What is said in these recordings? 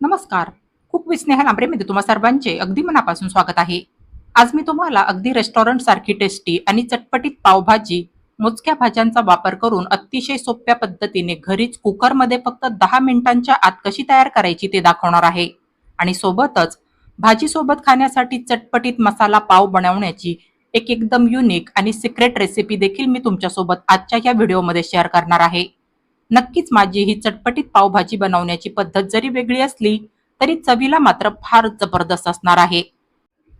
नमस्कार. Cook with Sneha लांबरेमध्ये तुम्हा सर्वांचे. अगदी मनापासून स्वागत आहे. आज मी तुम्हाला अगदी रेस्टॉरंट सारखी टेस्टी आणि चटपटीत पावभाजी मोजक्या भाज्यांचा वापर करून अतिशय सोप्या पद्धतीने घरीच कुकरमध्ये फक्त दहा मिनिटांच्या आत कशी तयार करायची ते दाखवणार आहे. आणि सोबतच भाजीसोबत खाण्यासाठी चटपटीत मसाला पाव बनवण्याची एक एकदम युनिक आणि सिक्रेट रेसिपी देखील मी तुमच्यासोबत आजच्या या व्हिडिओमध्ये शेअर करणार आहे. नक्कीच माझी ही चटपटीत पावभाजी बनवण्याची पद्धत जरी वेगळी असली तरी चवीला मात्र फार जबरदस्त असणार आहे.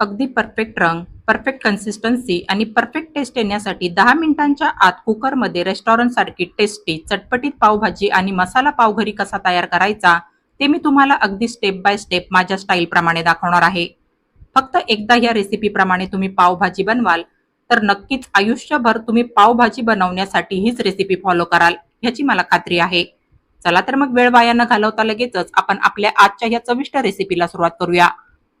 अगदी परफेक्ट रंग परफेक्ट कन्सिस्टन्सी आणि परफेक्ट टेस्ट येण्यासाठी दहा मिनिटांच्या आत कुकरमध्ये रेस्टॉरंटसारखी टेस्टी चटपटीत पावभाजी आणि मसाला पाव घरी कसा तयार करायचा ते मी तुम्हाला अगदी स्टेप बाय स्टेप माझ्या स्टाईलप्रमाणे दाखवणार आहे. फक्त एकदा या रेसिपीप्रमाणे तुम्ही पावभाजी बनवाल तर नक्कीच आयुष्यभर तुम्ही पावभाजी बनवण्यासाठी हीच रेसिपी फॉलो कराल. ह्याची मला खात्री आहे. चला तर मग वेळ वाया न घालवता लगेचच आपण आपल्या आजच्या या चविष्ट रेसिपीला सुरुवात करूया.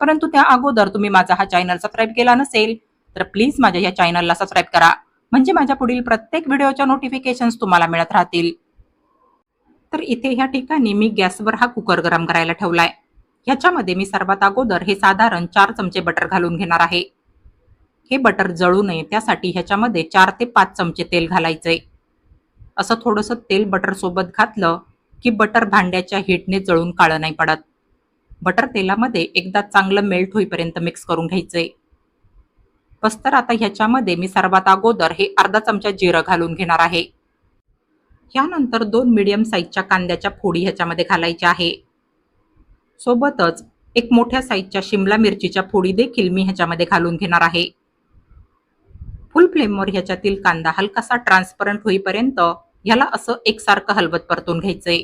परंतु त्या अगोदर तुम्ही माझा हा चॅनल सबस्क्राईब केला नसेल तर प्लीज माझ्या या चॅनलला सबस्क्राईब करा. म्हणजे माझ्या पुढील प्रत्येक व्हिडिओच्या नोटिफिकेशन्स तुम्हाला मिळत राहतील. तर इथे ह्या ठिकाणी मी गॅसवर हा कुकर गरम करायला ठेवलाय. ह्याच्यामध्ये मी सर्वात अगोदर हे साधारण चार चमचे बटर घालून घेणार आहे. हे बटर जळू नये त्यासाठी ह्याच्यामध्ये चार ते पाच चमचे तेल घालायचंय. असं थोडंसं तेल बटरसोबत घातलं की बटर भांड्याच्या हीटने जळून काळं नाही पडत. बटर तेलामध्ये एकदा चांगलं मेल्ट होईपर्यंत मिक्स करून घ्यायचंय बस तर आता ह्याच्यामध्ये मी सर्वात अगोदर हे अर्धा चमचा जिरं घालून घेणार आहे. यानंतर दोन मिडियम साईजच्या कांद्याच्या फोडी ह्याच्यामध्ये घालायच्या आहे. सोबतच एक मोठ्या साईजच्या शिमला मिरचीच्या फोडी देखील मी ह्याच्यामध्ये घालून घेणार आहे. फुल फ्लेमवर ह्याच्यातील कांदा हलकासा ट्रान्सपरंट होईपर्यंत ह्याला असं एकसारखं हलवत परतून घ्यायचंय.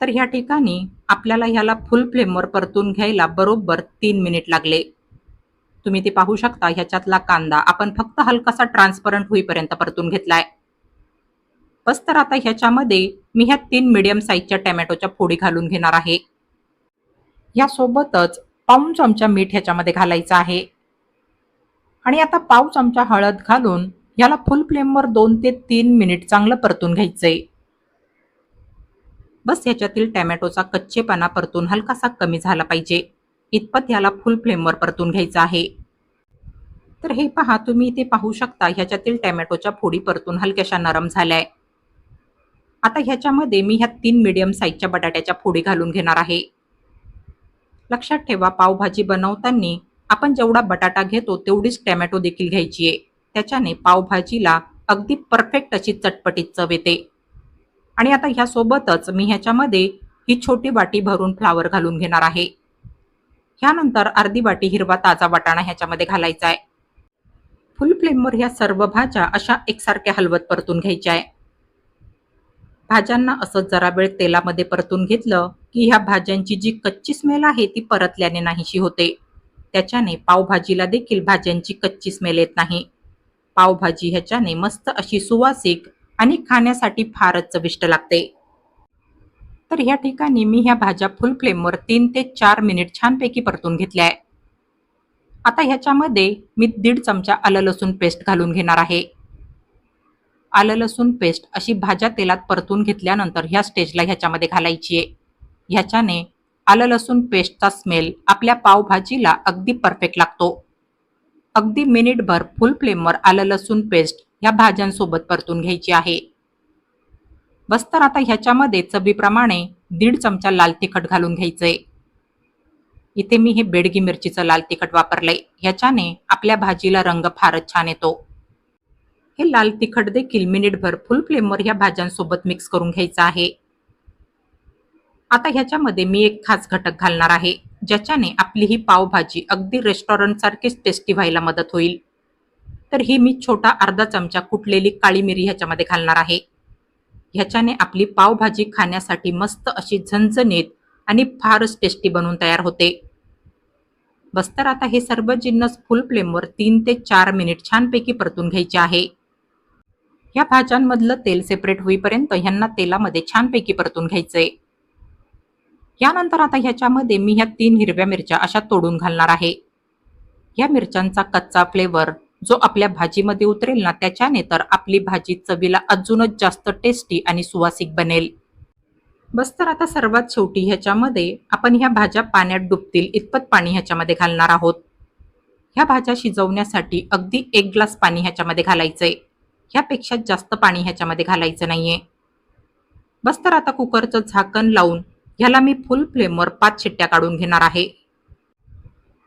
तर ह्या ठिकाणी आपल्याला ह्याला फुल फ्लेमवर परतून घ्यायला बरोबर तीन मिनिट लागले. तुम्ही ते पाहू शकता ह्याच्यातला कांदा आपण फक्त हलकासा ट्रान्सपरंट होईपर्यंत परतून घेतलाय. बस तर आता ह्याच्यामध्ये मी ह्या तीन मिडियम साईजच्या टॅमॅटोच्या फोडी घालून घेणार आहे. ह्यासोबतच पाऊन चमचा मीठ ह्याच्यामध्ये घालायचं आहे. आणि आता पाव चमचा हळद घालून याला फुल फ्लेमवर दोन ते तीन मिनिट चांगलं परतून घ्यायचंय. बस ह्याच्यातील टॅमॅटोचा कच्चेपणा परतून हलकासा कमी झाला पाहिजे. इतपत याला फुल फ्लेमवर परतून घ्यायचं आहे. तर हे पहा तुम्ही इथे पाहू शकता ह्याच्यातील टॅमॅटोच्या फोडी परतून हलक्याशा नरम झाल्याय. आता ह्याच्यामध्ये मी ह्या तीन मिडियम साईजच्या बटाट्याच्या फोडी घालून घेणार आहे. लक्षात ठेवा पावभाजी बनवताना आपण जेवढा बटाटा घेतो तेवढीच टॅमॅटो देखील घ्यायची आहे. त्याच्याने पावभाजीला अगदी परफेक्ट अशी चटपटीत चव येते. आणि आता ह्यासोबतच मी ह्याच्यामध्ये ही छोटी वाटी भरून फ्लावर घालून घेणार आहे. ह्यानंतर अर्धी वाटी हिरवा ताजा वाटाणा ह्याच्यामध्ये घालायचा आहे. फुल फ्लेमवर ह्या सर्व भाज्या अशा एकसारख्या हलवत परतून घ्यायच्या आहे. भाज्यांना असं जरा वेळ तेलामध्ये परतून घेतलं की ह्या भाज्यांची जी कच्ची स्मेल आहे ती परतल्याने नाहीशी होते. त्याच्याने पावभाजीला देखील भाज्यांची कच्ची स्मेल येत नाही. पावभाजी ह्याच्याने मस्त अशी सुवासिक आणि खाण्यासाठी फारच चविष्ट लागते. तर ह्या ठिकाणी मी ह्या भाज्या फुल फ्लेमवर तीन ते चार मिनिट छानपैकी परतून घेतल्या आहे आता ह्याच्यामध्ये मी दीड चमचा आलं लसूण पेस्ट घालून घेणार आहे. आलं लसूण पेस्ट अशी भाज्या तेलात परतून घेतल्यानंतर ह्या स्टेजला ह्याच्यामध्ये घालायची आहे. ह्याच्याने आलं लसूण पेस्टचा स्मेल आपल्या पावभाजीला अगदी परफेक्ट लागतो. अगदी मिनिटभर फुल फ्लेमवर आलं लसूण पेस्ट ह्या भाज्यांसोबत परतून घ्यायची आहे. बस तर आता ह्याच्यामध्ये चवीप्रमाणे दीड चमचा लाल तिखट घालून घ्यायचंय. इथे मी हे बेडगी मिरचीचं लाल तिखट वापरलंय. ह्याच्याने आपल्या भाजीला रंग फारच छान येतो. हे लाल तिखट देखील मिनिटभर फुल फ्लेमवर ह्या भाज्यांसोबत मिक्स करून घ्यायचं आहे. आता ह्याच्यामध्ये मी एक खास घटक घालणार आहे ज्याच्याने आपली ही पावभाजी अगदी रेस्टॉरंट सारखीच टेस्टी व्हायला मदत होईल. तर ही मी छोटा अर्धा चमचा कुटलेली काळी मिरी ह्याच्यामध्ये घालणार आहे. ह्याच्याने आपली पावभाजी खाण्यासाठी मस्त अशी झणझणीत आणि फारच टेस्टी बनवून तयार होते. बस तर आता हे सर्व जिन्नस फुल फ्लेमवर तीन ते चार मिनिट छानपैकी परतून घ्यायचे आहे. ह्या भाज्यांमधलं तेल सेपरेट होईपर्यंत ह्यांना तेलामध्ये छानपैकी परतून घ्यायचंय. यानंतर आता ह्याच्यामध्ये मी ह्या तीन हिरव्या मिरच्या अशा तोडून घालणार आहे. ह्या मिरच्यांचा कच्चा फ्लेवर जो आपल्या भाजीमध्ये उतरेल ना त्याच्याने तर आपली भाजी चवीला अजूनच जास्त टेस्टी आणि सुवासिक बनेल. बस तर आता सर्वात शेवटी ह्याच्यामध्ये आपण ह्या भाज्या पाण्यात डुबतील इतपत पाणी ह्याच्यामध्ये घालणार आहोत. ह्या भाज्या शिजवण्यासाठी अगदी एक ग्लास पाणी ह्याच्यामध्ये घालायचंय. ह्यापेक्षा जास्त पाणी ह्याच्यामध्ये घालायचं नाहीये. बस तर आता कुकरचं झाकण लावून ह्याला मी फुल फ्लेमवर पाच शिट्ट्या काढून घेणार आहे.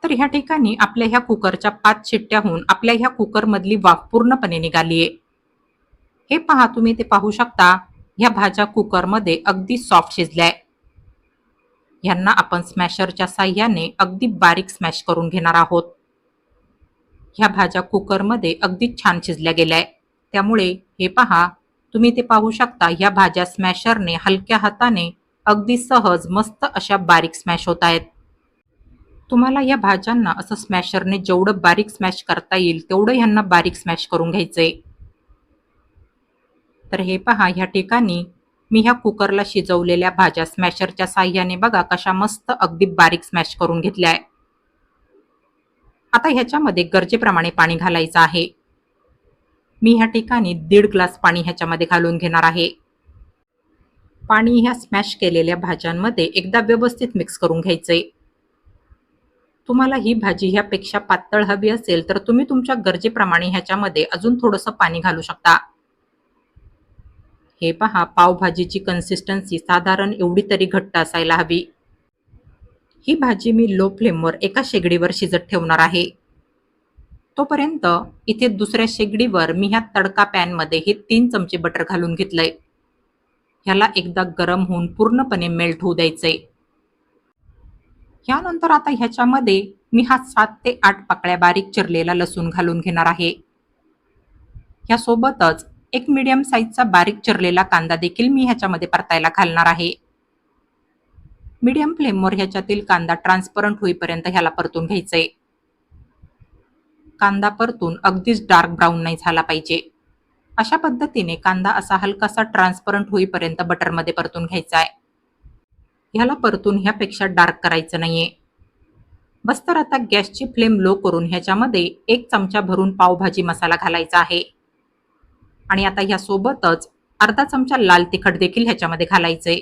तर ह्या ठिकाणी आपल्या ह्या कुकरच्या पाच शिट्ट्या होऊन आपल्या ह्या कुकरमधली वाफ पूर्णपणे निघालीये हे पहा तुम्ही ते पाहू शकता ह्या भाज्या कुकरमध्ये अगदी सॉफ्ट शिजल्याय ह्यांना आपण स्मॅशरच्या साह्याने अगदी बारीक स्मॅश करून घेणार आहोत. ह्या भाज्या कुकरमध्ये अगदी छान शिजल्या गेल्याय त्यामुळे हे पहा तुम्ही ते पाहू शकता ह्या भाज्या स्मॅशरने हलक्या हाताने अगदी सहज मस्त अशा बारीक स्मॅश होत आहेत. तुम्हाला या भाज्यांना असं स्मॅशरने जेवढं बारीक स्मॅश करता येईल तेवढं ह्यांना बारीक स्मॅश करून घ्यायचंय. तर हे पहा ह्या ठिकाणी मी ह्या कुकरला शिजवलेल्या भाज्या स्मॅशरच्या साह्याने बघा कशा मस्त अगदी बारीक स्मॅश करून घेतल्या आहे आता ह्याच्यामध्ये गरजेप्रमाणे पाणी घालायचं आहे. मी ह्या ठिकाणी दीड ग्लास पाणी ह्याच्यामध्ये घालून घेणार आहे. पाणी ह्या स्मॅश केलेल्या भाज्यांमध्ये एकदा व्यवस्थित मिक्स करून घ्यायचे तुम्हाला ही भाजी ह्यापेक्षा पातळ हवी असेल तर तुम्ही तुमच्या गरजेप्रमाणे ह्याच्यामध्ये अजून थोडंसं पाणी घालू शकता. हे पहा पावभाजीची कन्सिस्टन्सी साधारण एवढी तरी घट्ट असायला हवी. ही भाजी मी लो फ्लेमवर एका शेगडीवर शिजत ठेवणार आहे. तोपर्यंत इथे दुसऱ्या शेगडीवर मी ह्या तडका पॅनमध्ये हे तीन चमचे बटर घालून घेतलंय. ह्याला एकदा गरम होऊन पूर्णपणे मेल्ट होऊ द्यायचंय. यानंतर आता ह्याच्यामध्ये मी हा सात ते आठ पाकळ्या बारीक चिरलेला लसूण घालून घेणार आहे. ह्यासोबतच एक मीडियम साईजचा बारीक चिरलेला कांदा देखील मी ह्याच्यामध्ये परतायला घालणार आहे. मीडियम फ्लेमवर ह्याच्यातील कांदा ट्रान्सपरंट होईपर्यंत ह्याला परतून घ्यायचंय. कांदा परतून अगदीच डार्क ब्राऊन नाही झाला पाहिजे. अशा पद्धतीने कांदा असा हलकासा ट्रान्सपरंट होईपर्यंत बटरमध्ये परतून घ्यायचा आहे. ह्याला परतून ह्यापेक्षा डार्क करायचं नाहीये. बस तर आता गॅसची फ्लेम लो करून ह्याच्यामध्ये एक चमचा भरून पावभाजी मसाला घालायचा आहे. आणि आता ह्यासोबतच अर्धा चमचा लाल तिखट देखील ह्याच्यामध्ये घालायचंय.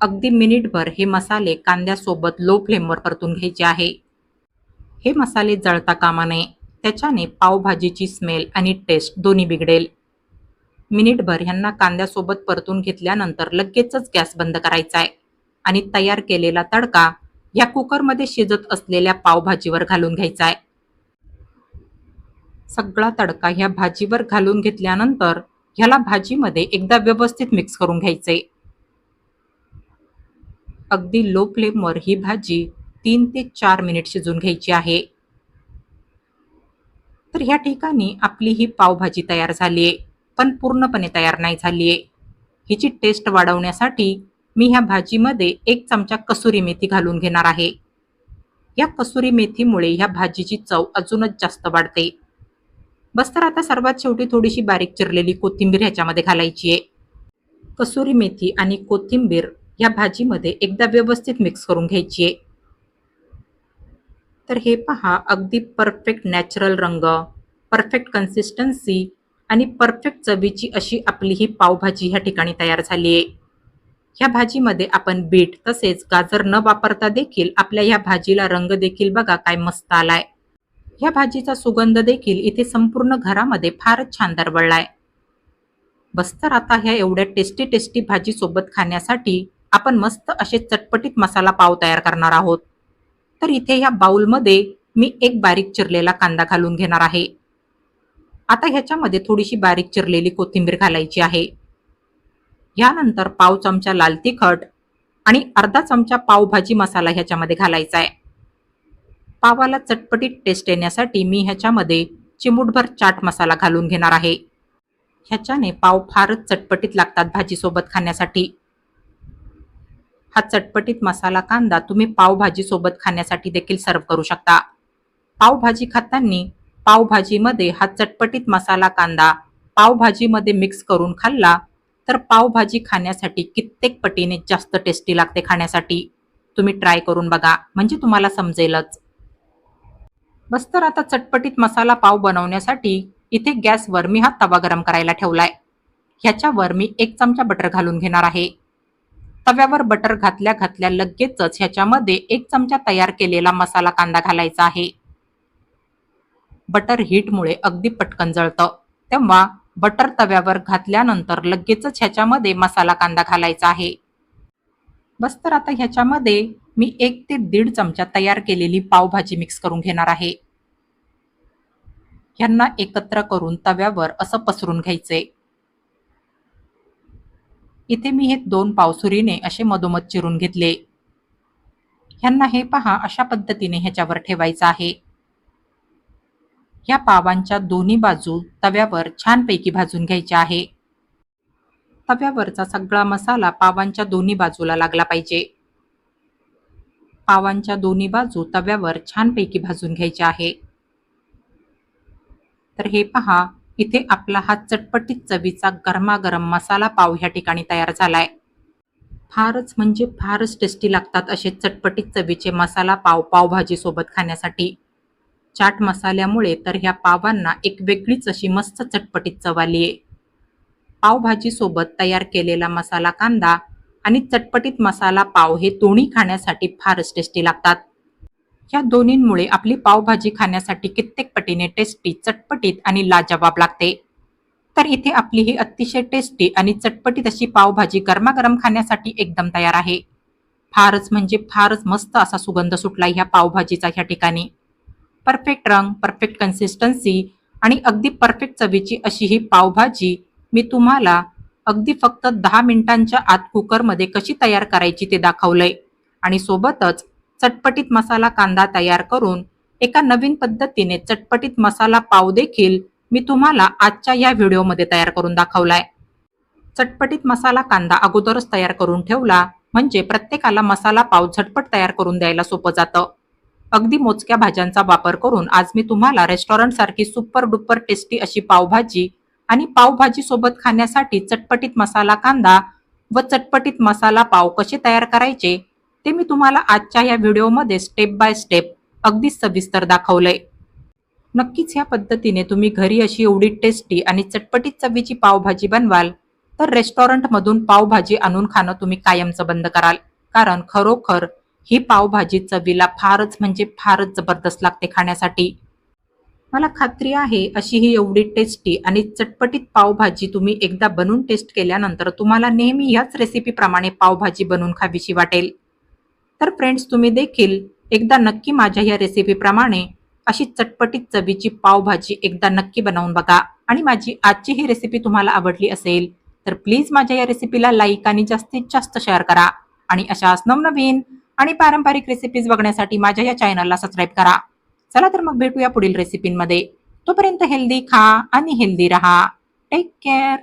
अगदी मिनिटभर हे मसाले कांद्यासोबत लो फ्लेमवर परतून घ्यायचे आहे. हे मसाले जळता कामा नये. त्याच्याने पावभाजीची स्मेल आणि टेस्ट दोन्ही बिघडेल. मिनिटभर ह्यांना कांद्यासोबत परतून घेतल्यानंतर लगेचच गॅस बंद करायचा आहे आणि तयार केलेला तडका या कुकरमध्ये शिजत असलेल्या पावभाजीवर घालून घ्यायचा आहे सगळा तडका ह्या भाजीवर घालून घेतल्यानंतर ह्याला भाजीमध्ये एकदा व्यवस्थित मिक्स करून घ्यायचे अगदी लो फ्लेमवर ही भाजी तीन ते चार मिनिट शिजून घ्यायची आहे. तर ह्या ठिकाणी आपली ही पावभाजी तयार झाली आहे पण पूर्णपणे तयार नाही झाली आहे हिची टेस्ट वाढवण्यासाठी मी ह्या भाजीमध्ये एक चमचा कसुरी मेथी घालून घेणार आहे. या कसुरी मेथीमुळे ह्या भाजीची चव अजूनच जास्त वाढते. बस तर आता सर्वात शेवटी थोडीशी बारीक चिरलेली कोथिंबीर ह्याच्यामध्ये घालायची आहे कसुरी मेथी आणि कोथिंबीर या भाजीमध्ये एकदा व्यवस्थित मिक्स करून घ्यायची आहे तर हे पहा अगदी परफेक्ट नॅचरल रंग परफेक्ट कन्सिस्टन्सी आणि परफेक्ट चवीची अशी आपली ही पावभाजी ह्या ठिकाणी तयार झाली आहे. ह्या भाजीमध्ये आपण बीट तसेच गाजर न वापरता देखील आपल्या ह्या भाजीला रंग देखील बघा काय मस्त आलाय. ह्या भाजीचा सुगंध देखील इथे संपूर्ण घरामध्ये फारच छान दरवळलाय. बस्तर आता ह्या एवढ्या टेस्टी टेस्टी भाजी सोबत खाण्यासाठी आपण मस्त असे चटपटीत मसाला पाव तयार करणार आहोत. तर इथे ह्या बाउलमध्ये मी एक बारीक चिरलेला कांदा घालून घेणार आहे. आता ह्याच्यामध्ये थोडीशी बारीक चिरलेली कोथिंबीर घालायची आहे. यानंतर पाव चमचा लाल तिखट आणि अर्धा चमचा पावभाजी मसाला ह्याच्यामध्ये घालायचा आहे. पावाला चटपटीत टेस्ट येण्यासाठी मी ह्याच्यामध्ये चिमूटभर चाट मसाला घालून घेणार आहे. ह्याच्याने पाव फारच चटपटीत लागतात भाजीसोबत खाण्यासाठी. हा चटपटीत मसाला कांदा तुम्ही पावभाजीसोबत खाण्यासाठी देखील सर्व करू शकता. पावभाजी खाताना पावभाजीमध्ये हा चटपटीत मसाला कांदा पावभाजीमध्ये मिक्स करून खाल्ला तर पावभाजी खाण्यासाठी कित्येक पटीने जास्त टेस्टी लागते खाण्यासाठी. तुम्ही ट्राय करून बघा म्हणजे तुम्हाला समजेलच. बस तर आता चटपटीत मसाला पाव बनवण्यासाठी इथे गॅसवर मी हा तवा गरम करायला ठेवलाय. ह्याच्यावर मी एक चमचा बटर घालून घेणार आहे. तव्यावर बटर घातल्या घातल्या लगेचच ह्याच्यामध्ये एक चमचा तयार केलेला मसाला कांदा घालायचा आहे. बटर हीटमुळे अगदी पटकन जळतं. तेव्हा बटर तव्यावर घातल्यानंतर लगेचच ह्याच्यामध्ये मसाला कांदा घालायचा आहे. बस तर आता ह्याच्यामध्ये मी एक ते दीड चमचा तयार केलेली पावभाजी मिक्स करून घेणार आहे. ह्यांना एकत्र करून तव्यावर असं पसरून घ्यायचे इथे मी हे दोन पावसुरीने असे मधोमध चिरून घेतले. ह्यांना हे पहा अशा पद्धतीने ह्याच्यावर ठेवायचं आहे. ह्या पावांच्या दोन्ही बाजू तव्यावर छानपैकी भाजून घ्यायच्या आहे. तव्यावरचा सगळा मसाला पावांच्या दोन्ही बाजूला लागला पाहिजे. पावांच्या दोन्ही बाजू तव्यावर छानपैकी भाजून घ्यायच्या आहे. तर हे पहा इथे आपला हा चटपटीत चवीचा गरमागरम मसाला पाव ह्या ठिकाणी तयार झालाय. फारच म्हणजे फारच टेस्टी लागतात असे चटपटीत चवीचे मसाला पाव पावभाजी सोबत खाण्यासाठी. चाट मसाल्यामुळे तर ह्या पावांना एक वेगळीच अशी मस्त चटपटीत चव आली आहे. पावभाजीसोबत तयार केलेला मसाला कांदा आणि चटपटीत मसाला पाव हे दोन्ही खाण्यासाठी फारच टेस्टी लागतात. या दोन्हींमुळे आपली पावभाजी खाण्यासाठी कित्येक पटीने टेस्टी चटपटीत आणि लाजवाब लागते. तर इथे आपली ही अतिशय टेस्टी आणि चटपटीत अशी पावभाजी गरमागरम खाण्यासाठी एकदम तयार आहे. फारच म्हणजे फारच मस्त असा सुगंध सुटला ह्या पावभाजीचा ह्या ठिकाणी. परफेक्ट रंग परफेक्ट कन्सिस्टन्सी आणि अगदी परफेक्ट चवीची अशी ही पावभाजी मी तुम्हाला अगदी फक्त दहा मिनिटांच्या आत कुकरमध्ये कशी तयार करायची ते दाखवलंय. आणि सोबतच चटपटीत मसाला कांदा तयार करून एका नवीन पद्धतीने चटपटीत मसाला पाव देखील मी तुम्हाला आजच्या या व्हिडिओमध्ये तयार करून दाखवलाय. चटपटीत मसाला कांदा अगोदरच तयार करून ठेवला म्हणजे प्रत्येकाला मसाला पाव झटपट तयार करून द्यायला सोपं जातं. अगदी मोजक्या भाज्यांचा वापर करून आज मी तुम्हाला रेस्टॉरंट सारखी सुपर डुपर टेस्टी अशी पावभाजी आणि पावभाजी सोबत खाण्यासाठी चटपटीत मसाला कांदा व चटपटीत मसाला पाव कसे तयार करायचे ते मी तुम्हाला आजच्या या व्हिडिओमध्ये स्टेप बाय स्टेप अगदी सविस्तर दाखवलंय. नक्कीच ह्या पद्धतीने तुम्ही घरी अशी एवढी टेस्टी आणि चटपटीत चवीची पावभाजी बनवाल तर रेस्टॉरंटमधून पावभाजी आणून खाणं तुम्ही कायमचं बंद कराल. कारण खरोखर ही पावभाजी चवीला फारच म्हणजे फारच जबरदस्त लागते खाण्यासाठी. मला खात्री आहे अशी ही एवढी टेस्टी आणि चटपटीत पावभाजी तुम्ही एकदा बनवून टेस्ट केल्यानंतर तुम्हाला नेहमी ह्याच रेसिपीप्रमाणे पावभाजी बनवून खावीशी वाटेल. तर फ्रेंड्स तुम्ही देखील एकदा नक्की माझ्या या रेसिपीप्रमाणे अशी चटपटीत चवीची पावभाजी एकदा नक्की बनवून बघा. आणि माझी आजची ही रेसिपी तुम्हाला आवडली असेल तर प्लीज माझ्या या रेसिपीला लाईक आणि जास्तीत जास्त शेअर करा. आणि अशाच नवनवीन आणि पारंपरिक रेसिपीज बघण्यासाठी माझ्या या चॅनलला सबस्क्राईब करा. चला तर मग भेटूया पुढील रेसिपींमध्ये तोपर्यंत हेल्दी खा आणि हेल्दी रहा. Take care